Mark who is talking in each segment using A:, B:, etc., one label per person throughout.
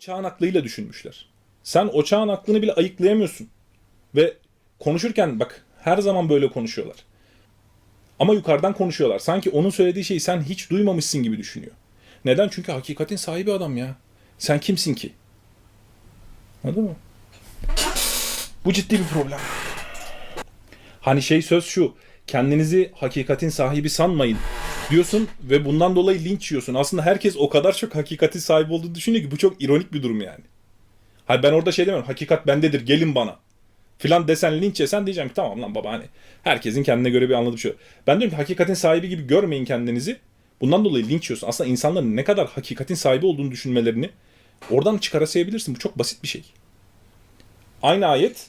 A: çağın aklıyla düşünmüşler. Sen o çağın aklını bile ayıklayamıyorsun. Ve konuşurken bak her zaman böyle konuşuyorlar. Ama yukarıdan konuşuyorlar. Sanki onun söylediği şeyi sen hiç duymamışsın gibi düşünüyor. Neden? Çünkü hakikatin sahibi adam ya. Sen kimsin ki? Anladın mı? Bu ciddi bir problem. Hani şey söz şu. Kendinizi hakikatin sahibi sanmayın diyorsun ve bundan dolayı linç yiyorsun. Aslında herkes o kadar çok hakikatin sahibi olduğunu düşünüyor ki bu çok ironik bir durum yani. Hayır ben orada şey demiyorum. Hakikat bendedir gelin bana. Filan desen linç yesen diyeceğim ki tamam lan baba hani herkesin kendine göre bir anladığı şey. Ben diyorum ki hakikatin sahibi gibi görmeyin kendinizi. Bundan dolayı linç yiyorsun. Aslında insanların ne kadar hakikatin sahibi olduğunu düşünmelerini oradan çıkarasayabilirsin. Bu çok basit bir şey. Aynı ayet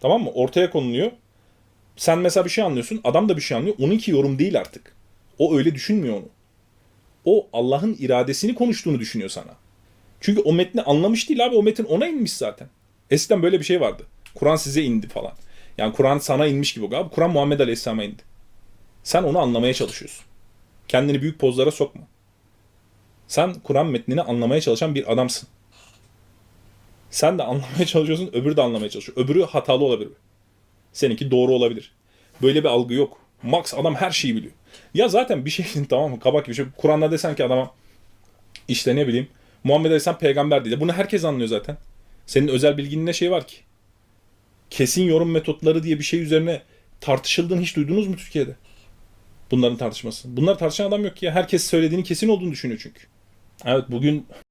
A: tamam mı? Ortaya konuluyor. Sen mesela bir şey anlıyorsun. Adam da bir şey anlıyor. Onunki yorum değil artık. O öyle düşünmüyor onu. O Allah'ın iradesini konuştuğunu düşünüyor sana. Çünkü o metni anlamış değil abi. O metin ona inmiş zaten. Eskiden böyle bir şey vardı. Kur'an size indi falan. Yani Kur'an sana inmiş gibi. Abi Kur'an Muhammed Aleyhisselam'a indi. Sen onu anlamaya çalışıyorsun. Kendini büyük pozlara sokma. Sen Kur'an metnini anlamaya çalışan bir adamsın. Sen de anlamaya çalışıyorsun, öbürü de anlamaya çalışıyor. Öbürü hatalı olabilir. Seninki doğru olabilir. Böyle bir algı yok. Max adam her şeyi biliyor. Ya zaten bir şeyin tamam mı kabak gibi şey. Kur'an'da desen ki adama işte ne bileyim Muhammed Aleyhisselam peygamber değil. Bunu herkes anlıyor zaten. Senin özel bilginin ne şey var ki? Kesin yorum metotları diye bir şey üzerine tartışıldığını hiç duydunuz mu Türkiye'de? Bunların tartışması. Bunlar tartışan adam yok ki ya. Herkes söylediğinin kesin olduğunu düşünüyor çünkü. Evet bugün